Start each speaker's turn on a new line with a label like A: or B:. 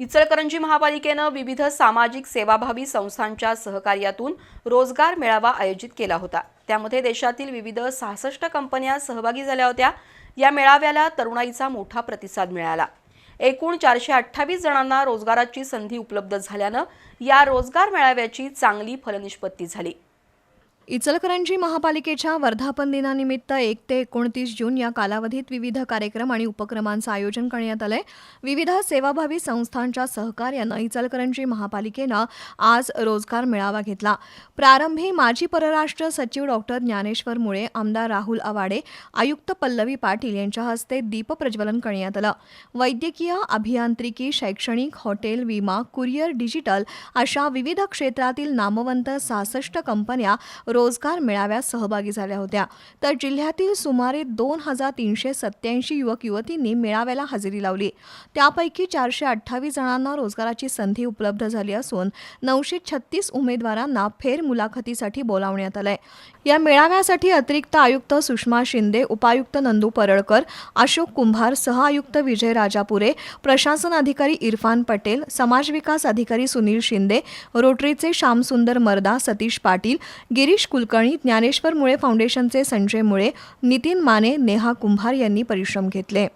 A: इचलकरंजी महापालिकेनं विविध सामाजिक सेवाभावी संस्थांच्या सहकार्यातून रोजगार मेळावा आयोजित केला होता. त्यामध्ये देशातील विविध सहासष्ट कंपन्या सहभागी झाल्या होत्या. या मेळाव्याला तरुणाईचा मोठा प्रतिसाद मिळाला. एकूण चारशे अठ्ठावीस जणांना रोजगाराची संधी उपलब्ध झाल्यानं या रोजगार मेळाव्याची चांगली फलनिष्पत्ती झाली.
B: इचलकरंजी महापालिकेच्या वर्धापन दिनानिमित्त एक ते एकोणतीस जून या कालावधीत विविध कार्यक्रम आणि उपक्रमांचं आयोजन करण्यात आलंय. विविध सेवाभावी संस्थांच्या सहकार्यानं इचलकरंजी महापालिकेनं आज रोजगार मेळावा घेतला. प्रारंभी माजी परराष्ट्र सचिव डॉक्टर ज्ञानेश्वर मुळे आमदार राहुल आवाडे आयुक्त पल्लवी पाटील यांच्या हस्ते दीपप्रज्वलन करण्यात आलं. वैद्यकीय अभियांत्रिकी शैक्षणिक हॉटेल विमा कुरिअर डिजिटल अशा विविध क्षेत्रातील नामवंत सहासष्ट कंपन्या रोजगार मेळाव्यात सहभागी झाल्या होत्या. तर जिल्ह्यातील सुमारे दोन हजार तीनशे सत्याऐंशी युवक युवतींनी मेळाव्याला हजेरी लावली. त्यापैकी चारशे अठ्ठावीस जणांना रोजगाराची संधी उपलब्ध झाली असून नऊशे छत्तीस उमेदवारांना फेर मुलाखतीसाठी बोलावण्यात आलंय. या मेळाव्यासाठी अतिरिक्त आयुक्त सुषमा शिंदे उपायुक्त नंदू परळकर अशोक कुंभार सहआयुक्त विजय राजापुरे प्रशासन अधिकारी इरफान पटेल समाजविकास अधिकारी सुनील शिंदे रोटरीचे श्यामसुंदर मर्दा सतीश पाटील गिरीश कुलकर्णी ज्ञानेश्वर मुळे फाउंडेशनचे संजय मुळे नितीन माने नेहा कुंभार यांनी परिश्रम घेतले.